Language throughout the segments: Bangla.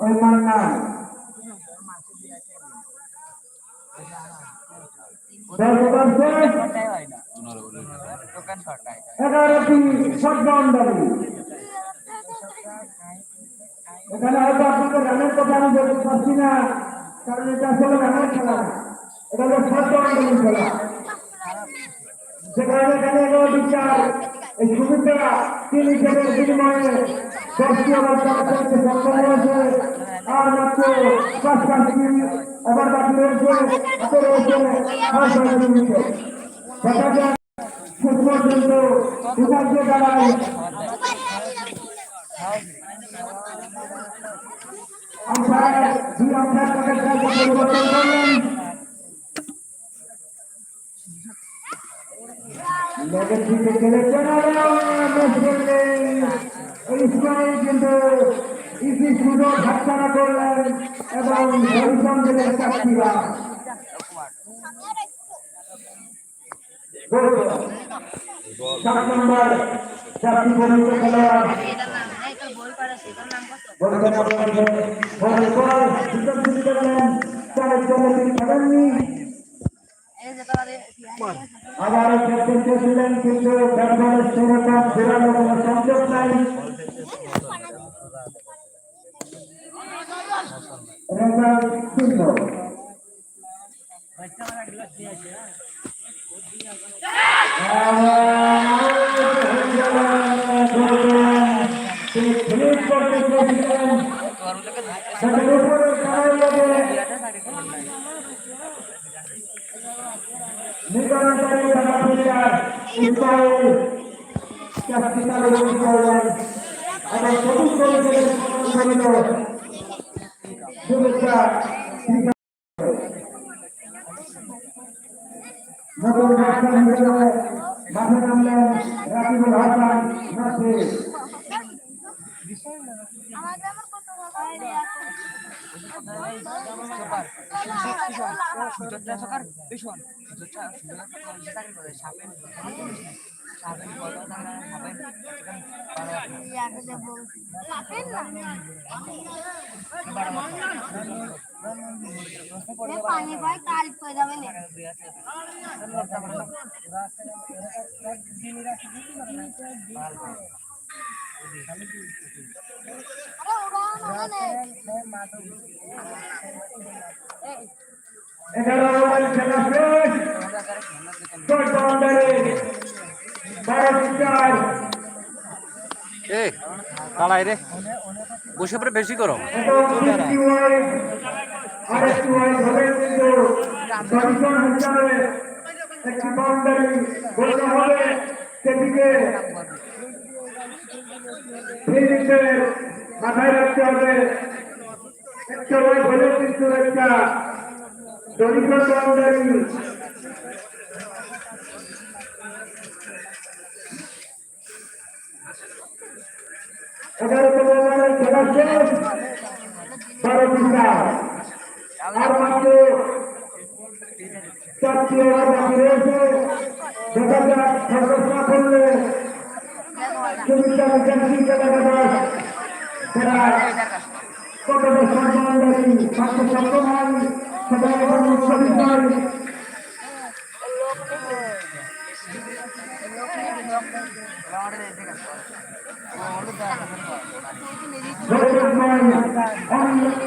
ওই বাউন্ডারি এখানে হয়তো আপনাদের রানের কথা আমি বলতে পারছি না, কারণ এটা আসলে রানের খেলা। এটা হলো শট বাউন্ডারি খেলা। সেখানে এখানে এগারোটি চার এই সুবিধা তিন হিসেবে বিনিময়ে লেগের দিকে খেলেছেন ইসমাইল কিন্তু ইসি সুযোগ হাতছাড়া করলেন এবং হরিচন্দ্রের চারটি রান সাত নম্বর চারটি পরিচিত খেলোয়াড় শুরু করলেন চারে চলে তিনি খেলেননি আবারও খেলতে চেয়েছিলেন কিন্তু ব্যবহারের সেরকম ফেরানো কোনো সংযোগ নাই রেজাল্ট শূন্য তিনি ফিনিশ করতে চেয়েছিলেন তাদের উপরে কারণ লাগে নিগমনকারী টাকা প্লেয়ার ইসমাইল চারটি তালে রবি করলেন এবং চব্বিশ করেছিলেন করিল শুভেচ্ছা রাকিবুল হাসান পানি পাই কাল করে যাবে না। এগারো ওভার খেলা শেষ শর্ট বাউন্ডারি বারো চার এ রে। বসে পরে বেশি ফিল্ডিংয়ের মাথায় রাখতে হবে একটা দরিদ্র বাউন্ডারি এগারোতম ওভারের খেলা শেষ বারো পিসা আর মাত্র চারটি ওভার বাকি রয়েছে দেখা যাক করলে মাত্র সপ্তম হয় বিষয় ধর্মের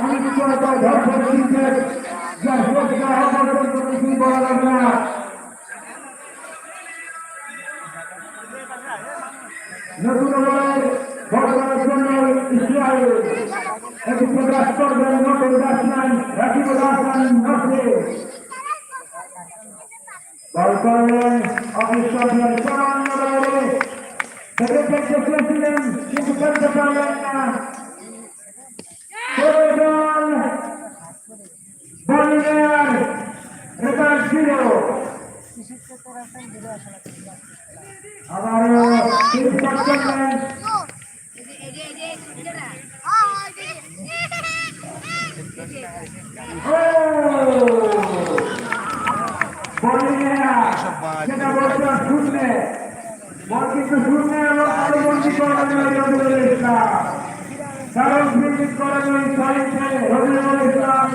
অনিশ্চয়তা ধর্মের শিক্ষক যা সুরক্ষা অবর্তন করেছি বলা যাবে না নতুন ওভার বর্তমানের জন্য ইসরায়েল এটি প্রকাশ করবেন নতুন ব্যাটসম্যান রাকিবুল হাসান নাসির বল করলেন অবিশ্বাসের সামান্য বাইরে থেকে ফেলতে চেয়েছিলেন কিন্তু ফেলতে পারলেন না আবারও তিন সেটা বর্তমান শূন্যে বল কিন্তু শূন্যে এবং আলোবন্দী করানো রবিউল ইসলাম। কারণ ফিল্ডিং করানো সাইডে রবিউল ইসলাম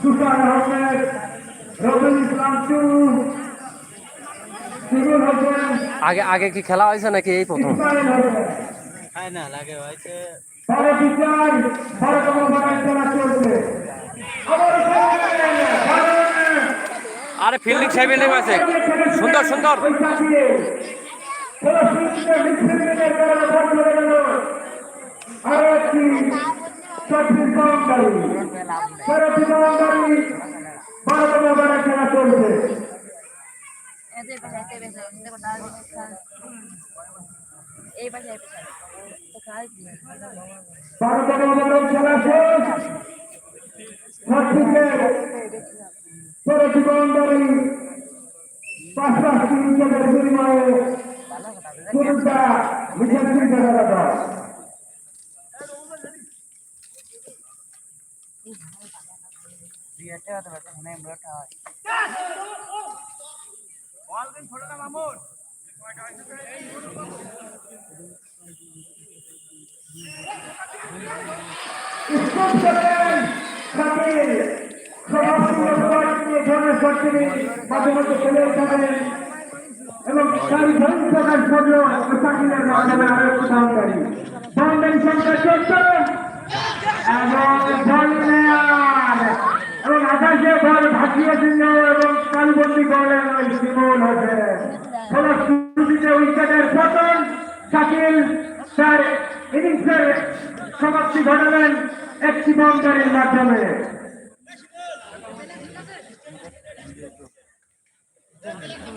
সুসান আহমেদ রবিউল ইসলাম টু আগে আগে কি খেলা হয়েছে নাকি এই প্রথম? আরে ফিল্ডিং সেই ফিল্ডিং আছে সুন্দর সুন্দর। এতে পাশে এতে বেশি দেখো ডাল এই হতে পারছে না আমরা স্কুল করেন সাকিল সমাজসেবা সবাইকে নিয়ে সরকারি মাঝে মাঝে এবং আকাশে বল এবং কালবন্দি করলেন ওই শিমুল হোসেন। উইকেটের পতন, শাকিল তার ইনিংসের সমাপ্তি ঘটালেন একটি বাউন্ডারির মাধ্যমে।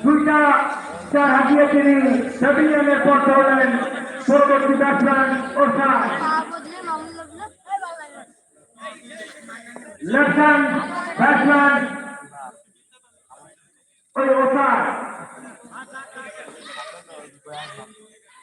দুইটা চার হাতিয়ে তিনি সেভিলিয়নের পর ধরলেন। পরবর্তী ব্যাটসম্যান লাগল লেফট হ্যান্ড ব্যাটসম্যান ওই ওসার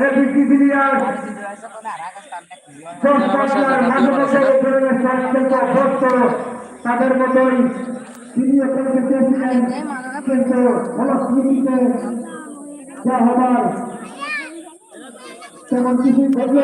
এবিসি বিলিয়ার্স দশ বছর মাঝে মাঝে এই ধরনের শট অভ্যস্ত তাদের মতোই তিনি খেলতে চেয়েছিলেন কিন্তু ফলশ্রুতিতে যা হবার তেমন কিছুই ঘটল